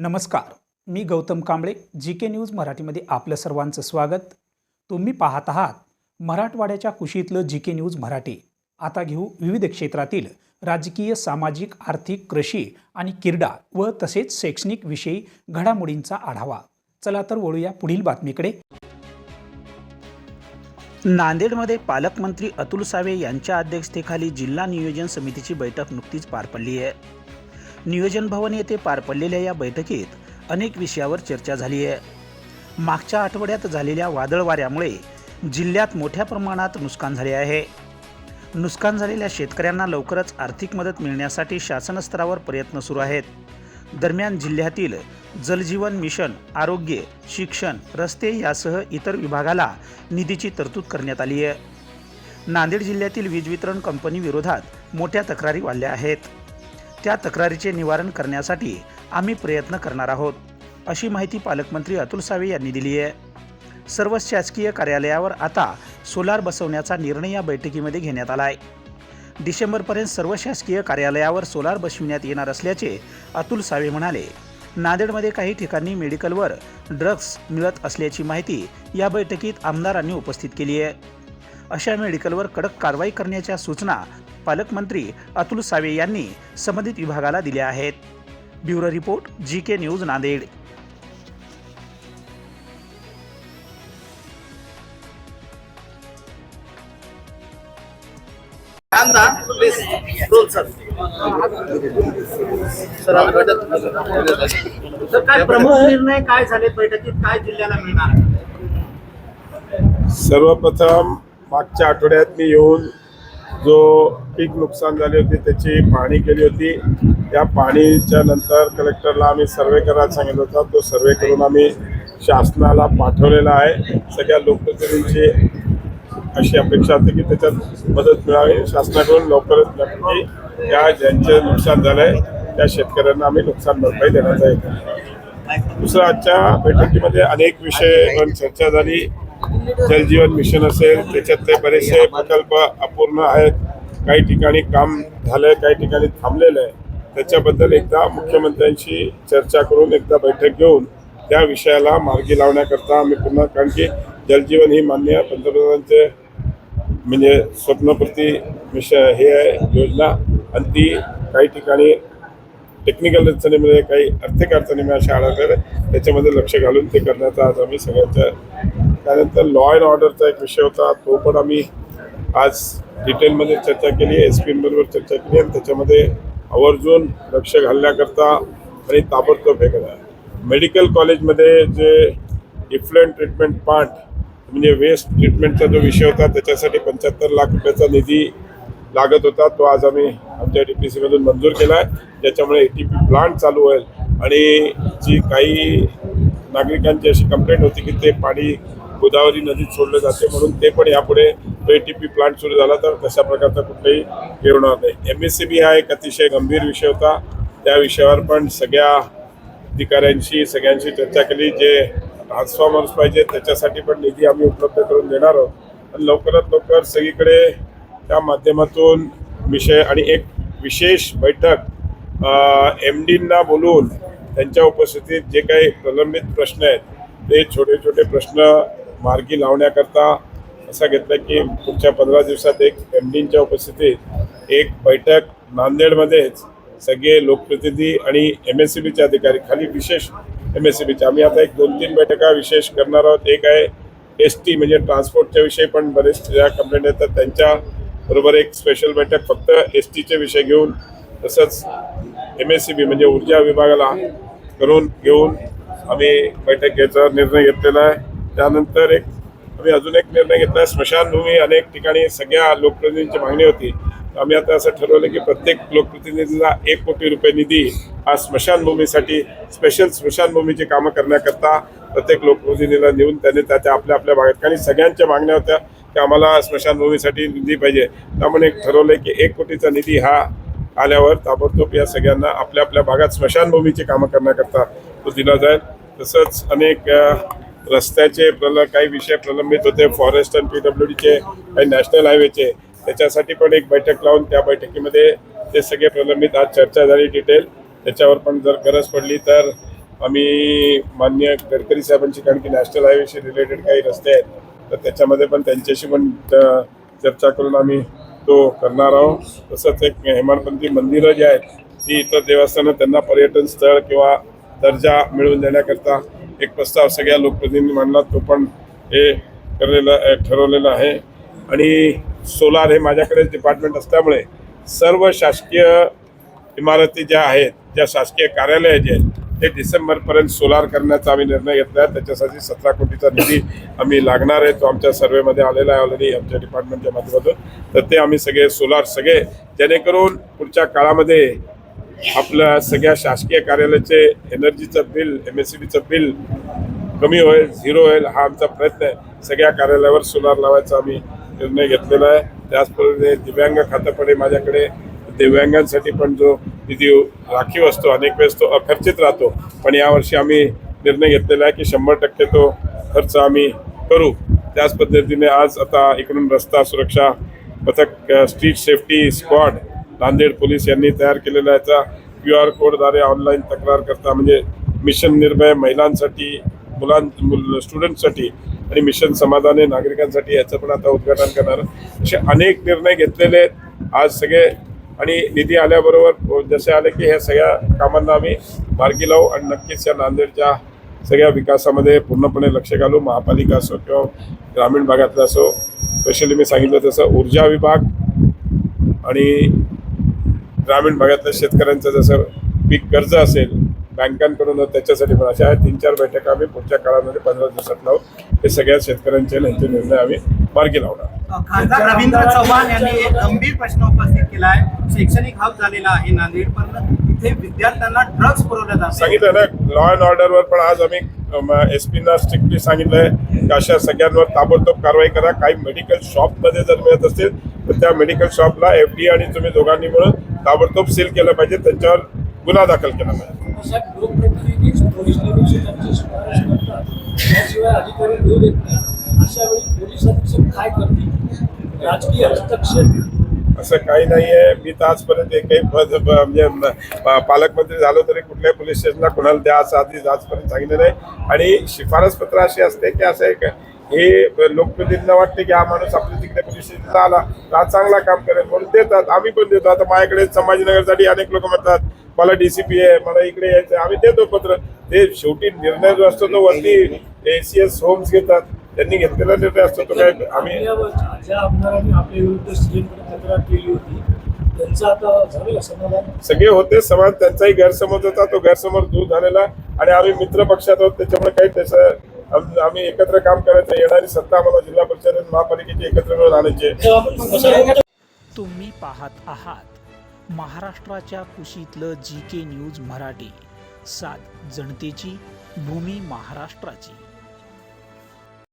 नमस्कार मी Gautam Kamble G K news मराठीमध्ये आपलं सर्वांचं स्वागत. तुम्ही पाहत आहात मराठवाड्याच्या कुशीतलं जी के न्यूज मराठी. आता घेऊ विविध क्षेत्रातील राजकीय सामाजिक आर्थिक कृषी आणि क्रीडा व तसेच शैक्षणिक विषयी घडामोडींचा आढावा. चला तर वळूया पुढील बातमीकडे. नांदेडमध्ये पालकमंत्री अतुल सावे यांच्या अध्यक्षतेखाली जिल्हा नियोजन समितीची बैठक नुकतीच पार पडली आहे. नियोजन भवन येथे पार पडलेल्या या बैठकीत अनेक विषयावर चर्चा झाली आहे. मागच्या आठवड्यात झालेल्या वादळ वाऱ्यामुळे जिल्ह्यात मोठ्या प्रमाणात नुकसान झाले आहे. नुकसान झालेल्या शेतकऱ्यांना लवकरच आर्थिक मदत मिळण्यासाठी शासन स्तरावर प्रयत्न सुरू आहेत. दरम्यान जिल्ह्यातील जलजीवन मिशन आरोग्य शिक्षण रस्ते यासह इतर विभागाला निधीची तरतूद करण्यात आली आहे. नांदेड जिल्ह्यातील वीज वितरण कंपनी विरोधात मोठ्या तक्रारी वाढल्या आहेत. त्या तक्रारीचे निवारण करण्यासाठी आम्ही प्रयत्न करणार आहोत अशी माहिती पालकमंत्री अतुल सावे यांनी दिली आहे. सर्व शासकीय कार्यालयावर आता सोलार बसवण्याचा निर्णय या बैठकीमध्ये घेण्यात आला आहे डिसेंबरपर्यंत सर्व शासकीय कार्यालयावर सोलार बसविण्यात येणार असल्याचे अतुल सावे म्हणाले. नांदेडमध्ये काही ठिकाणी मेडिकलवर ड्रग्ज मिळत असल्याची माहिती या बैठकीत आमदारांनी उपस्थित केली आहे. अशा मेडिकलवर कडक कारवाई करण्याच्या सूचना पालकमंत्री अतुल सावे यांनी संबंधित विभागाला दिल्या आहेत. Bureau report G K news Nanded. Sir. काय प्रमुख निर्णय काय झाले? बैठकीत काय जिल्ह्याला मिळणार? सर्वप्रथम मागच्या आठवड्यात मी येऊन जो पीक नुकसान झाले होते त्याची पाहणी केली होती. त्या पाहणीच्या नंतर कलेक्टरला आम्ही सर्वे करायला सांगितलं होता. तो सर्वे करून आम्ही शासनाला पाठवलेला आहे. सगळ्या लोकप्रतिनिधींची अशी अपेक्षा असते की त्याच्यात मदत मिळावी. शासनाकडून लवकरच नक्की त्या ज्यांचे नुकसान झालं आहे त्या शेतकऱ्यांना आम्ही नुकसान भरपाई देण्याचा आहे. दुसरं आजच्या बैठकीमध्ये अनेक विषय चर्चा झाली. जलजीवन मिशन असेल त्याच्यातले बरेचसे प्रकल्प अपूर्ण आहेत. काही ठिकाणी काम झालंय काही ठिकाणी थांबलेलं आहे. त्याच्याबद्दल एकदा मुख्यमंत्र्यांशी चर्चा करून एकदा बैठक घेऊन त्या विषयाला मार्गी लावण्याकरता आम्ही पुन्हा कारण की जलजीवन ही मान्य पंतप्रधानांचे म्हणजे स्वप्नप्रती विषय हे आहे योजना. आणि ती काही ठिकाणी टेक्निकल अडचणीमध्ये काही आर्थिक अडचणीमुळे अशा आढळल्या त्याच्यामध्ये लक्ष घालून ते करण्याचा आज आम्ही सगळ्यांच्या त्यानंतर लॉ अँड ऑर्डरचा एक विषय होता तो पण आम्ही आज डिटेलमध्ये चर्चा केली एस पींबरोबर चर्चा केली आणि त्याच्यामध्ये आवर्जून लक्ष घालण्याकरता आणि ताबडतोब हे करा मेडिकल कॉलेजमध्ये जे इफ्लुएंट ट्रीटमेंट प्लांट म्हणजे वेस्ट ट्रीटमेंटचा जो विषय होता त्याच्यासाठी पंच्याहत्तर लाख रुपयाचा निधी लागत होता तो आज आम्ही आमच्या डी पी सीमधून मंजूर केला आहे ज्याच्यामुळे ए टी पी प्लांट चालू होईल आणि जी काही नागरिकांची अशी कंप्लेंट होती की ते पाणी गोदावरी नदीत सोडलं जाते म्हणून ते पण यापुढे तो ए टी पी प्लांट सुरू झाला तर तशा प्रकारचा कुठलाही हे होणार नाही. एम एस सी बी हा एक अतिशय गंभीर विषय होता. त्या विषयावर पण सगळ्या अधिकाऱ्यांशी सगळ्यांशी चर्चा केली. जे ट्रान्सफॉर्मर्स पाहिजे त्याच्यासाठी पण निधी आम्ही उपलब्ध करून देणार आहोत. आणि लवकरात लवकर सगळीकडे त्या माध्यमातून विषय आणि एक विशेष बैठक एम डींना बोलून त्यांच्या उपस्थितीत जे काही प्रलंबित प्रश्न आहेत ते छोटे छोटे प्रश्न मार्गी लावण्याकरता असा घेतला की पुढच्या पंधरा दिवसात एक एम डींच्या उपस्थितीत एक बैठक नांदेडमध्येच सगळे लोकप्रतिनिधी आणि एम एस सी बीचे अधिकारी खाली विशेष एम एस सी बीचे. आम्ही आता एक दोन तीन बैठका विशेष करणार आहोत. एक आहे एस टी म्हणजे ट्रान्सपोर्टच्या विषयी पण बरेच ज्या कंप्लेंट येतात त्यांच्या बरोबर एक स्पेशल बैठक फक्त एस टीचे विषय घेऊन तसंच एम एस सी बी म्हणजे ऊर्जा विभागाला करून घेऊन आम्ही बैठक घ्यायचा निर्णय घेतलेला आहे. त्यानंतर एक आम्ही अजून एक निर्णय घेतला. स्मशानभूमी अनेक ठिकाणी सगळ्या लोकप्रतिनिधींची मागणी होती. आम्ही आता असं ठरवलं की प्रत्येक लोकप्रतिनिधीला एक कोटी रुपये निधी हा स्मशानभूमीसाठी स्पेशल स्मशानभूमीची कामं करण्याकरता प्रत्येक लोकप्रतिनिधीला नेऊन त्याने त्याच्या आपल्या आपल्या भागात कारण सगळ्यांच्या मागण्या होत्या की आम्हाला स्मशानभूमीसाठी निधी पाहिजे. त्यामुळे ठरवलं की एक कोटीचा निधी हा आल्यावर ताबडतोब या सगळ्यांना आपल्या आपल्या भागात स्मशानभूमीची कामं करण्याकरता तो दिला जाईल. तसंच अनेक रस्त्याचे प्रल काही विषय प्रलंबित होते. फॉरेस्ट आणि पी डब्ल्यू डीचे काही नॅशनल हायवेचे त्याच्यासाठी पण एक बैठक लावून त्या बैठकीमध्ये ते सगळे प्रलंबित. आज चर्चा झाली डिटेल त्याच्यावर पण जर गरज पडली तर आम्ही मान्य गडकरी साहेबांची कारण की नॅशनल हायवेशी रिलेटेड काही रस्ते आहेत तर त्याच्यामध्ये पण त्यांच्याशी पण च- चर्चा करून आम्ही तो करणार आहोत. तसंच एक हेमाडपंथी मंदिरं जी आहेत ती इतर देवस्थानं त्यांना पर्यटन स्थळ किंवा दर्जा मिळवून देण्याकरता एक प्रस्ताव सगळ्या लोकप्रतिनिधी मांडला तो पण हे करलेला ठरवलेला आहे. आणि सोलार हे माझ्याकडेच डिपार्टमेंट असल्यामुळे सर्व शासकीय इमारती ज्या आहेत ज्या शासकीय कार्यालय जे आहेत ते डिसेंबरपर्यंत सोलार करण्याचा आम्ही निर्णय घेतला आहे त्याच्यासाठी सतरा कोटीचा निधी आम्ही लागणार आहे. तो आमच्या सर्वेमध्ये आलेला आहे ऑलरेडी आमच्या डिपार्टमेंटच्या माध्यमातून. तर ते आम्ही सगळे सोलार सगळे जेणेकरून पुढच्या काळामध्ये आपल्या सगळ्या शासकीय कार्यालयाचे एनर्जीचं बिल एम एस सी बीचं बिल कमी होईल झिरो होईल हा आमचा प्रयत्न आहे. सगळ्या कार्यालयावर सोलार लावायचा आम्ही निर्णय घेतलेला आहे. त्याचप्रमाणे दिव्यांग खातं पण माझ्याकडे. दिव्यांगांसाठी पण जो निधी राखीव असतो अनेक वेळेस तो अखर्चित राहतो. पण यावर्षी आम्ही निर्णय घेतलेला आहे की शंभर टक्के तो खर्च आम्ही करू. त्याच पद्धतीने आज आता इकडून रस्ता सुरक्षा पथक street safety squad Nanded police यांनी तयार केलेला याचा क्यू आर कोडद्वारे ऑनलाईन तक्रार करता म्हणजे मिशन निर्भय महिलांसाठी मुलां मुल स्टुडंटसाठी आणि मिशन समाधाने नागरिकांसाठी याचं पण आता उद्घाटन करणार. असे अनेक निर्णय घेतलेले आहेत आज सगळे. आणि निधी आल्याबरोबर जसे आले की ह्या सगळ्या कामांना आम्ही मार्गी लावू आणि नक्कीच या नांदेडच्या सगळ्या विकासामध्ये पूर्णपणे लक्ष घालू. महापालिका असो किंवा ग्रामीण भागातला असो स्पेशली मी सांगितलं तसं ऊर्जा विभाग आणि ग्रामीण भागातल्या शेतकऱ्यांचं जसं पीक कर्ज असेल बँकांकडून त्याच्यासाठी पण अशा तीन चार बैठका आम्ही पुढच्या काळामध्ये पंधरा दिवसात लावू. हे सगळ्या शेतकऱ्यांचे यांचे निर्णय आम्ही मार्गी लावणार. खासदार रवींद्र चव्हाण यांनी एक गंभीर प्रश्न उपस्थित केला आहे. शैक्षणिक हब झालेला आहे नांदेड पण इथे विद्यार्थ्यांना ड्रग्ज पुरवले जाते सांगितलं ना लॉ अँड ऑर्डरवर पण आज आम्ही एस पीना स्ट्रिक्टली सांगितलंय की अशा सगळ्यांवर ताबडतोब कारवाई करा. काही मेडिकल शॉपमध्ये जर मिळत असतील तर त्या मेडिकल शॉपला एफ डी आणि तुम्ही दोघांनी मिळून ताबडतोब सील केलं पाहिजे त्यांच्यावर गुन्हा दाखल केला पाहिजे. नाही. असं काही नाहीये. मी तर आजपर्यंत एकही पद म्हणजे पालकमंत्री झालो तरी कुठल्याही पोलीस स्टेशनला कोणाला द्या असं आधी आजपर्यंत सांगितलं नाही. आणि शिफारस पत्र अशी असते की असं एक हे लोकप्रतिनिधींना वाटते की हा माणूस आपल्या तिकडे पोलीस स्टेशनला आला तर हा चांगला काम करेल म्हणून देतात. आम्ही पण देतो. आता माझ्याकडे संभाजीनगरसाठी अनेक लोक म्हणतात मला डीसीपी आहे मला इकडे यायचं आहे. आम्ही देतो पत्र. ते शेवटी निर्णय जो असतो तो वरती एसीएस होम्स घेतात. त्यांनी घेतलेला निर्णय असतो तो काय? आम्ही आपल्या विरुद्ध तक्रार केली होती सगळे होते समाज त्यांचाही गैरसमज होता. तो गैरसमज दूर झालेला आणि आम्ही मित्र पक्षात आहोत त्याच्यामुळे काही त्याचं आम्ही एकत्र काम करायचं येणारी सत्ता आम्हाला जिल्हा परिषद आणि महापालिकेची एकत्र मिळून आणायचे तुम्ही पाहत आहात महाराष्ट्राच्या कुशीतलं जी के न्यूज मराठी. सात जनतेची भूमी महाराष्ट्राची.